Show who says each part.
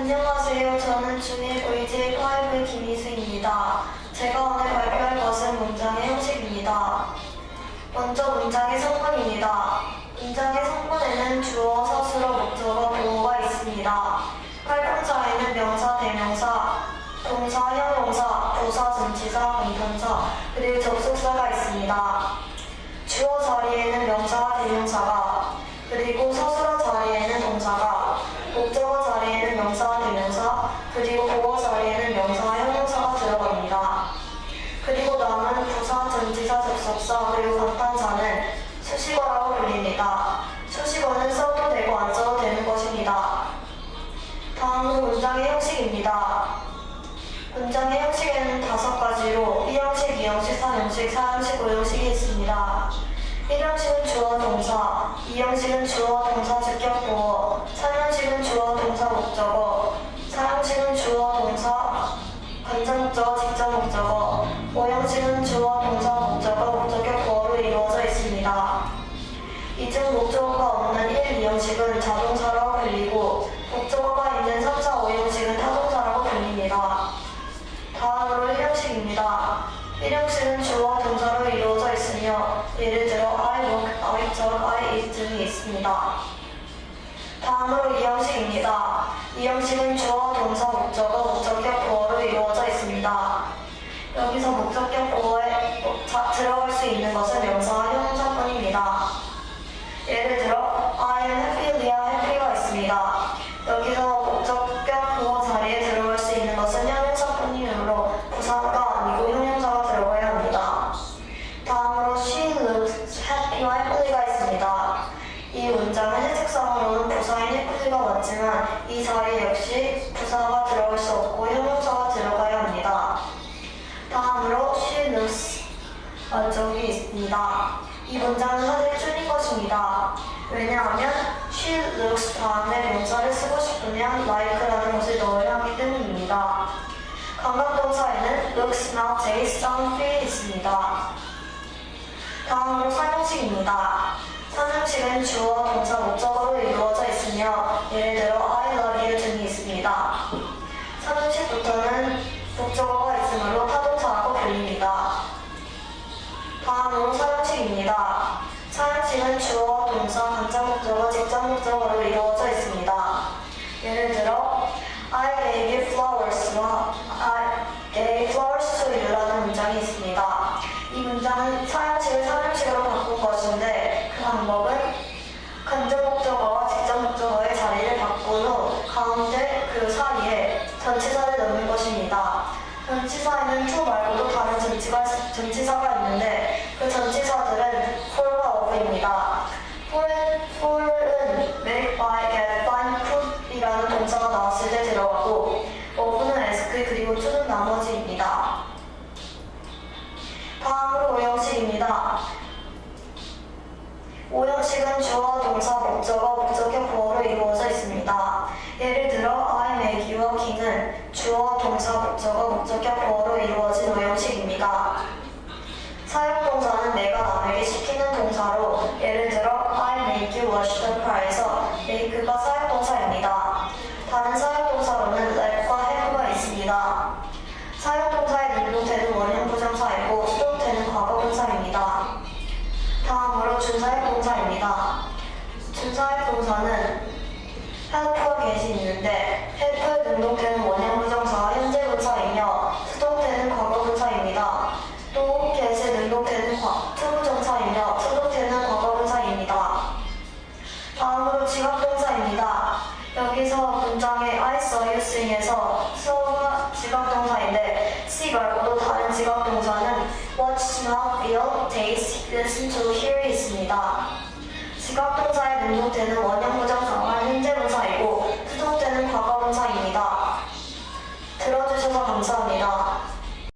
Speaker 1: 안녕하세요. 저는 중1 의지 5의 김희수입니다. 제가 오늘 발표할 것은 문장의 형식입니다. 먼저 문장의 성분입니다. 문장의 성분에는 주어, 서술어, 목적어, 보어가 있습니다. 활동사에는 명사, 대명사, 동사, 형용사, 부사, 전치사, 공통사, 그리고 접속사가 있습니다. 주어 자리에는 명사와 대명사가, 그리고 서술어 자리에는 동사가, 목적어 접속사, 그리고 간판사는 수식어라고 불립니다. 수식어는 써도 되고 안 써도 되는 것입니다. 다음은 문장의 형식입니다. 문장의 형식에는 다섯 가지로 1형식, 2형식, 3형식, 4형식, 5형식이 있습니다. 1형식은 주어 동사, 2형식은 주어 동사 직격 보어, 3형식은 주어 동사 목적어, 4형식은 주어 동사 관장 목적어, 직접 목적어, 5형식은 주어 1, 2형식은 자동사라고 불리고 목적어가 있는 3, 4, 5형식은 타동사라고 불립니다. 다음으로 1형식입니다. 1형식은 주어 동사로 이루어져 있으며 예를 들어 I work, I talk, I eat 등이 있습니다. 다음으로 2형식입니다. 2형식은 주어 동사 목적어 목적격 보어로 이루어져 있습니다. 여기서 목적격 보어에 자- 들어갈 수 있는 것은 명사 문장은 해석상으로는 부사인 happy가 맞지만 이 자리 역시 부사가 들어갈 수 없고 형용사가 들어가야 합니다. 다음으로 she looks 어적이 있습니다. 이 문장은 사실 줄인 것입니다. 왜냐하면 she looks 다음에 명사를 쓰고 싶으면 like라는 것을 넣어야 하기 때문입니다. 감각동사에는 looks, not, taste, sound, feel 있습니다. 다음으로 사용식입니다. 사용식은 주어, 동사, 목적어로 이루어져 있으며 예를 들어 I love you 등이 있습니다. 사용식부터는 목적어가 있으므로 타동사라고 불립니다. 다음으로 사용식입니다. 사용식은 주어, 동사, 간접 목적어, 직접 목적어로 이루어져 있습니다. 예를 들어 I gave you flowers와 I gave flowers to you라는 문장이 있습니다. 이 문장은 사용식을 사용식으로 바꾼 것인데 그 방법은 간접 목적어와 직접 목적어의 자리를 바꾼 후 가운데 그 사이에 전치사를 넣는 것입니다. 전치사에는 to 말고도 다른 전치가, 전치사가 있는데 그 전치사들은 for와 of입니다. for은, for은 make, buy, get, find, put이라는 동사가 나왔을 때 들어가고 of는 ask 그리고 to는 나머지입니다. 오형식은 주어, 동사, 목적어, 목적격 보어로 이루어져 있습니다. 예를 들어 I make you a king은 주어, 동사, 목적어, 목적격 보어로 이루어진 오형식입니다. 사용동사는 내가 남에게 시키는 동사로 예를 들어 I make you wash the car에서 make가 사용동사입니다. 다른 사용 see 말고도 다른 지각동사는 watch, smell, feel, taste, listen to, hear이 있습니다. 지각동사의 능동태는 원형 부정